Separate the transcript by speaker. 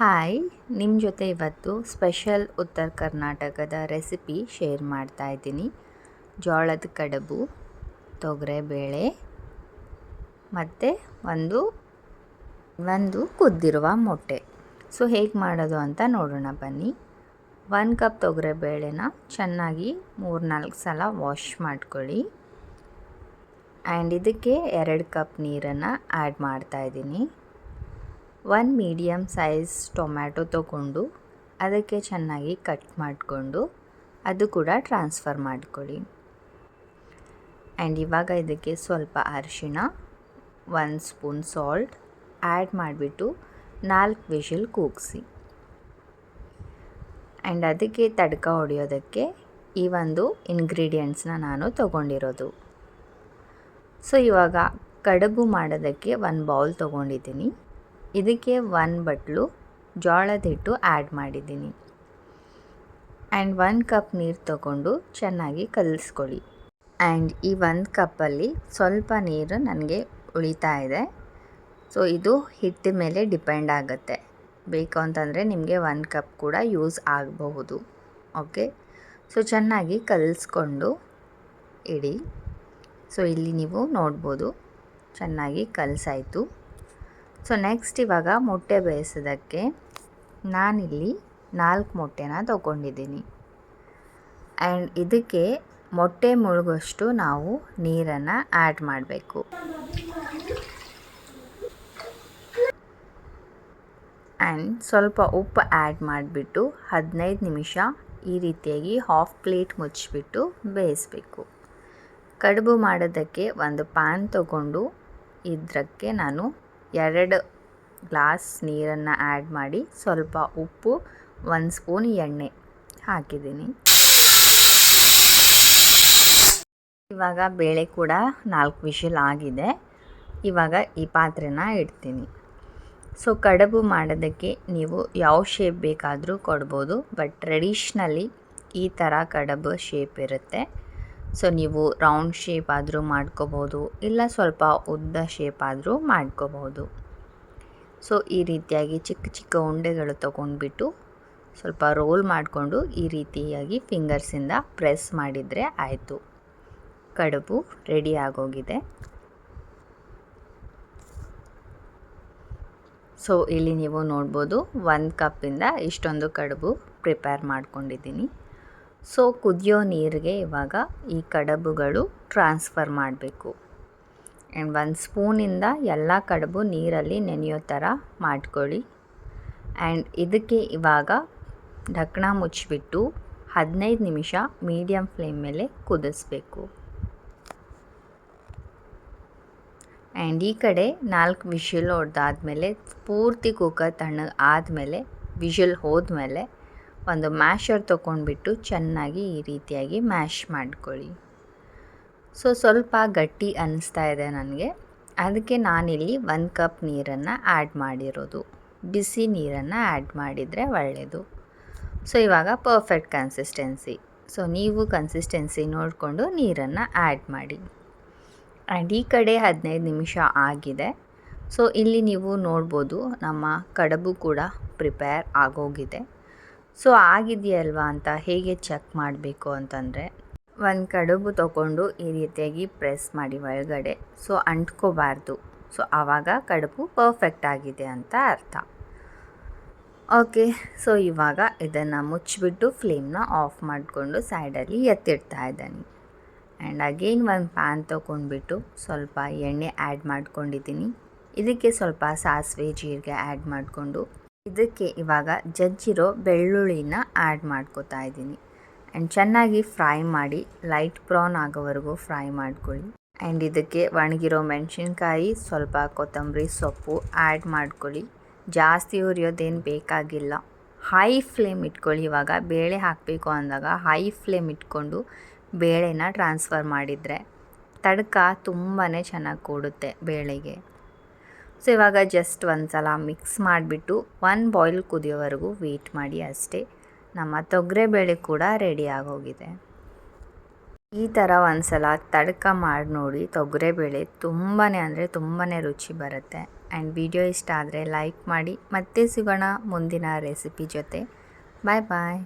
Speaker 1: Hi ನಿಮ್ಮ ಜೊತೆ ಇವತ್ತು ಸ್ಪೆಷಲ್ ಉತ್ತರ ಕರ್ನಾಟಕದ ರೆಸಿಪಿ ಶೇರ್ ಮಾಡ್ತಾ ಇದ್ದೀನಿ. ಜೋಳದ ಕಡುಬು ತೊಗರೆಬೇಳೆ ಮತ್ತು ಒಂದು ಒಂದು ಕುದ್ದಿರುವ ಮೊಟ್ಟೆ. ಸೊ, ಹೇಗೆ ಮಾಡೋದು ಅಂತ ನೋಡೋಣ ಬನ್ನಿ. ಒಂದು ಕಪ್ ತೊಗರೆಬೇಳೆನ ಚೆನ್ನಾಗಿ ಮೂರು ನಾಲ್ಕು ಸಲ ವಾಶ್ ಮಾಡ್ಕೊಳ್ಳಿ. ಆ್ಯಂಡ್ ಇದಕ್ಕೆ ಎರಡು ಕಪ್ ನೀರನ್ನು ಆ್ಯಡ್ ಮಾಡ್ತಾಯಿದ್ದೀನಿ ಒನ್ ಮೀಡಿಯಮ್ ಸೈಜ್ ಟೊಮ್ಯಾಟೊ ತೊಗೊಂಡು, ಅದಕ್ಕೆ ಚೆನ್ನಾಗಿ ಕಟ್ ಮಾಡಿಕೊಂಡು, ಅದು ಕೂಡ ಟ್ರಾನ್ಸ್ಫರ್ ಮಾಡ್ಕೊಳ್ಳಿ. ಆ್ಯಂಡ್ ಇವಾಗ ಇದಕ್ಕೆ ಸ್ವಲ್ಪ ಅರಿಶಿಣ ಒಂದು ಸ್ಪೂನ್ ಸಾಲ್ಟ್ ಆ್ಯಡ್ ಮಾಡಿಬಿಟ್ಟು ನಾಲ್ಕು ವಿಷಲ್ ಕೂಗಿಸಿ. ಆ್ಯಂಡ್ ಅದಕ್ಕೆ ತಡ್ಕ ಹೊಡೆಯೋದಕ್ಕೆ ಈ ಒಂದು ಇಂಗ್ರೀಡಿಯೆಂಟ್ಸ್ನ ನಾನು ತಗೊಂಡಿರೋದು. ಸೊ ಇವಾಗ ಕಡುಬು ಮಾಡೋದಕ್ಕೆ ಒಂದು ಬೌಲ್ ತೊಗೊಂಡಿದ್ದೀನಿ. ಇದಕ್ಕೆ ಒನ್ ಬಟ್ಲು ಜೋಳದ ಹಿಟ್ಟು ಆ್ಯಡ್ ಮಾಡಿದ್ದೀನಿ. ಆ್ಯಂಡ್ ಒಂದು ಕಪ್ ನೀರು ತಗೊಂಡು ಚೆನ್ನಾಗಿ ಕಲಿಸ್ಕೊಳ್ಳಿ. ಆ್ಯಂಡ್ ಈ ಒಂದು ಕಪ್ಪಲ್ಲಿ ಸ್ವಲ್ಪ ನೀರು ನನಗೆ ಉಳಿತಾ ಇದೆ. ಸೊ ಇದು ಹಿಟ್ಟಿನ ಮೇಲೆ ಡಿಪೆಂಡ್ ಆಗುತ್ತೆ. ಬೇಕು ಅಂತಂದರೆ ನಿಮಗೆ ಒಂದು ಕಪ್ ಕೂಡ ಯೂಸ್ ಆಗಬಹುದು. ಓಕೆ ಸೊ ಚೆನ್ನಾಗಿ ಕಲಿಸ್ಕೊಂಡು ಇಡಿ. ಸೊ ಇಲ್ಲಿ ನೀವು ನೋಡ್ಬೋದು. ಚೆನ್ನಾಗಿ ಕಲಸಾಯಿತು. ಸೊ ನೆಕ್ಸ್ಟ್ ಇವಾಗ ಮೊಟ್ಟೆ ಬೇಯಿಸೋದಕ್ಕೆ ನಾನಿಲ್ಲಿ ನಾಲ್ಕು ಮೊಟ್ಟೆನ ತೊಗೊಂಡಿದ್ದೀನಿ. ಆ್ಯಂಡ್ ಇದಕ್ಕೆ ಮೊಟ್ಟೆ ಮುಳುಗೋಷ್ಟು ನಾವು ನೀರನ್ನು ಆ್ಯಡ್ ಮಾಡಬೇಕು. ಆ್ಯಂಡ್ ಸ್ವಲ್ಪ ಉಪ್ಪು ಆ್ಯಡ್ ಮಾಡಿಬಿಟ್ಟು ಹದಿನೈದು ನಿಮಿಷ ಈ ರೀತಿಯಾಗಿ ಹಾಫ್ ಪ್ಲೇಟ್ ಮುಚ್ಚಿಬಿಟ್ಟು ಬೇಯಿಸಬೇಕು. ಕಡುಬು ಮಾಡೋದಕ್ಕೆ ಒಂದು ಪ್ಯಾನ್ ತಗೊಂಡು ಇದಕ್ಕೆ ನಾನು ಎರಡು ಗ್ಲಾಸ್ ನೀರನ್ನು ಆ್ಯಡ್ ಮಾಡಿ ಸ್ವಲ್ಪ ಉಪ್ಪು, ಒಂದು ಸ್ಪೂನ್ ಎಣ್ಣೆ ಹಾಕಿದ್ದೀನಿ. ಇವಾಗ ಬೇಳೆ ಕೂಡ ನಾಲ್ಕು ವಿಷಲ್ ಆಗಿದೆ. ಇವಾಗ ಈ ಪಾತ್ರೆನ ಇಡ್ತೀನಿ. ಸೊ ಕಡುಬು ಮಾಡೋದಕ್ಕೆ ನೀವು ಯಾವ ಶೇಪ್ ಬೇಕಾದರೂ ಕೊಡ್ಬೋದು ಬಟ್ ಟ್ರೆಡಿಷ್ನಲಿ ಈ ಥರ ಕಡುಬು ಶೇಪ್ ಇರುತ್ತೆ. ಸೊ ನೀವು ರೌಂಡ್ ಶೇಪ್ ಆದರೂ ಮಾಡ್ಕೋಬೋದು, ಇಲ್ಲ ಸ್ವಲ್ಪ ಉದ್ದ ಶೇಪ್ ಆದರೂ ಮಾಡ್ಕೋಬೋದು. ಸೊ ಈ ರೀತಿಯಾಗಿ ಚಿಕ್ಕ ಚಿಕ್ಕ ಉಂಡೆಗಳು ತಗೊಂಡ್ಬಿಟ್ಟು ಸ್ವಲ್ಪ ರೋಲ್ ಮಾಡಿಕೊಂಡು ಈ ರೀತಿಯಾಗಿ ಫಿಂಗರ್ಸಿಂದ ಪ್ರೆಸ್ ಮಾಡಿದರೆ ಆಯಿತು. ಕಡುಬು ರೆಡಿ ಆಗೋಗಿದೆ. ಸೊ ಇಲ್ಲಿ ನೀವು ನೋಡ್ಬೋದು, ಒಂದು ಕಪ್ಪಿಂದ ಇಷ್ಟೊಂದು ಕಡುಬು ಪ್ರಿಪೇರ್ ಮಾಡ್ಕೊಂಡಿದ್ದೀನಿ. ಸೊ ಕುದಿಯೋ ನೀರಿಗೆ ಇವಾಗ ಈ ಕಡಬುಗಳು ಟ್ರಾನ್ಸ್ಫರ್ ಮಾಡಬೇಕು. ಆ್ಯಂಡ್ ಒಂದು ಸ್ಪೂನಿಂದ ಎಲ್ಲ ಕಡುಬು ನೀರಲ್ಲಿ ನೆನೆಯೋ ಥರ ಮಾಡ್ಕೊಳ್ಳಿ. ಆ್ಯಂಡ್ ಇದಕ್ಕೆ ಇವಾಗ ಢಕ್ಕಣ ಮುಚ್ಚಿಬಿಟ್ಟು ಹದಿನೈದು ನಿಮಿಷ ಮೀಡಿಯಮ್ ಫ್ಲೇಮ್ ಮೇಲೆ ಕುದಿಸ್ಬೇಕು. ಆ್ಯಂಡ್ ಈ ಕಡೆ ನಾಲ್ಕು ವಿಷಲ್ ಹೊಡೆದಾದ್ಮೇಲೆ ಪೂರ್ತಿ ಕುಕ್ಕರ್ ತಣ್ಣಗೆ ಆದಮೇಲೆ ವಿಷಲ್ ಹೋದ್ಮೇಲೆ ಒಂದು ಮ್ಯಾಶರ್ ತೊಗೊಂಡ್ಬಿಟ್ಟು ಚೆನ್ನಾಗಿ ಈ ರೀತಿಯಾಗಿ ಮ್ಯಾಶ್ ಮಾಡ್ಕೊಳ್ಳಿ. ಸೊ, ಸ್ವಲ್ಪ ಗಟ್ಟಿ ಅನ್ನಿಸ್ತಾ ಇದೆ ನನಗೆ. ಅದಕ್ಕೆ ನಾನಿಲ್ಲಿ ಒಂದು ಕಪ್ ನೀರನ್ನು ಆ್ಯಡ್ ಮಾಡಿರೋದು. ಬಿಸಿ ನೀರನ್ನು ಆ್ಯಡ್ ಮಾಡಿದರೆ ಒಳ್ಳೆಯದು. ಸೊ, ಇವಾಗ ಪರ್ಫೆಕ್ಟ್ ಕನ್ಸಿಸ್ಟೆನ್ಸಿ. ಸೊ, ನೀವು ಕನ್ಸಿಸ್ಟೆನ್ಸಿ ನೋಡಿಕೊಂಡು ನೀರನ್ನು ಆ್ಯಡ್ ಮಾಡಿ. ಆ್ಯಂಡ್ ಈ ಕಡೆ ಹದಿನೈದು ನಿಮಿಷ ಆಗಿದೆ. ಸೊ, ಇಲ್ಲಿ ನೀವು ನೋಡ್ಬೋದು ನಮ್ಮ ಕಡಬು ಕೂಡ ಪ್ರಿಪೇರ್ ಆಗೋಗಿದೆ. ಸೊ ಆಗಿದೆಯಲ್ವಾ ಅಂತ ಹೇಗೆ ಚೆಕ್ ಮಾಡಬೇಕು ಅಂತಂದರೆ ಒಂದು ಕಡುಬು ತಗೊಂಡು ಈ ರೀತಿಯಾಗಿ ಪ್ರೆಸ್ ಮಾಡಿ ಒಳಗಡೆ. ಸೊ ಅಂಟ್ಕೋಬಾರ್ದು. ಸೊ ಆವಾಗ ಕಡುಬು ಪರ್ಫೆಕ್ಟ್ ಆಗಿದೆ ಅಂತ ಅರ್ಥ. ಓಕೆ, ಸೊ ಇವಾಗ ಇದನ್ನು ಮುಚ್ಚಿಬಿಟ್ಟು ಫ್ಲೇಮ್ನ ಆಫ್ ಮಾಡಿಕೊಂಡು ಸೈಡಲ್ಲಿ ಎತ್ತಿಡ್ತಾ ಇದ್ದೀನಿ. ಆ್ಯಂಡ್ ಅಗೇನ್ ಒಂದು ಪ್ಯಾನ್ ತೊಗೊಂಡ್ಬಿಟ್ಟು ಸ್ವಲ್ಪ ಎಣ್ಣೆ ಆ್ಯಡ್ ಮಾಡ್ಕೊಂಡಿದ್ದೀನಿ. ಇದಕ್ಕೆ ಸ್ವಲ್ಪ ಸಾಸಿವೆ, ಜೀರಿಗೆ ಆ್ಯಡ್ ಮಾಡಿಕೊಂಡು ಇದಕ್ಕೆ ಇವಾಗ ಜಜ್ಜಿರೋ ಬೆಳ್ಳುಳ್ಳಿನ ಆ್ಯಡ್ ಮಾಡ್ಕೋತಾ ಇದ್ದೀನಿ. ಆ್ಯಂಡ್ ಚೆನ್ನಾಗಿ ಫ್ರೈ ಮಾಡಿ ಲೈಟ್ ಬ್ರೌನ್ ಆಗೋವರೆಗೂ ಫ್ರೈ ಮಾಡ್ಕೊಳ್ಳಿ. ಆ್ಯಂಡ್ ಇದಕ್ಕೆ ಒಣಗಿರೋ ಮೆಣಸಿನ್ಕಾಯಿ, ಸ್ವಲ್ಪ ಕೊತ್ತಂಬರಿ ಸೊಪ್ಪು ಆ್ಯಡ್ ಮಾಡ್ಕೊಳ್ಳಿ. ಜಾಸ್ತಿ ಉರಿಯೋದೇನು ಬೇಕಾಗಿಲ್ಲ. ಹೈ ಫ್ಲೇಮ್ ಇಟ್ಕೊಳ್ಳಿ. ಇವಾಗ ಬೇಳೆ ಹಾಕಬೇಕು ಅಂದಾಗ ಹೈ ಫ್ಲೇಮ್ ಇಟ್ಕೊಂಡು ಬೇಳೆನ ಟ್ರಾನ್ಸ್ಫರ್ ಮಾಡಿದರೆ ತಡ್ಕ ತುಂಬಾ ಚೆನ್ನಾಗಿ ಕೂಡುತ್ತೆ ಬೇಳೆಗೆ. ಸೊ ಇವಾಗ ಜಸ್ಟ್ ಒಂದು ಸಲ ಮಿಕ್ಸ್ ಮಾಡಿಬಿಟ್ಟು ಒನ್ ಬಾಯ್ಲ್ ಕುದಿಯೋವರೆಗೂ ವೆಯ್ಟ್ ಮಾಡಿ ಅಷ್ಟೇ. ನಮ್ಮ ತೊಗರೆಬೇಳೆ ಕೂಡ ರೆಡಿ ಆಗೋಗಿದೆ. ಈ ಥರ ಒಂದು ಸಲ ತಡ್ಕ ಮಾಡಿ ನೋಡಿ ತೊಗರೆಬೇಳೆ ತುಂಬಾ ಅಂದರೆ ತುಂಬಾ ರುಚಿ ಬರುತ್ತೆ. ಆ್ಯಂಡ್ ವಿಡಿಯೋ ಇಷ್ಟ ಆದರೆ ಲೈಕ್ ಮಾಡಿ ಮತ್ತೆ ಸಿಗೋಣ ಮುಂದಿನ ರೆಸಿಪಿ ಜೊತೆ. ಬಾಯ್ ಬಾಯ್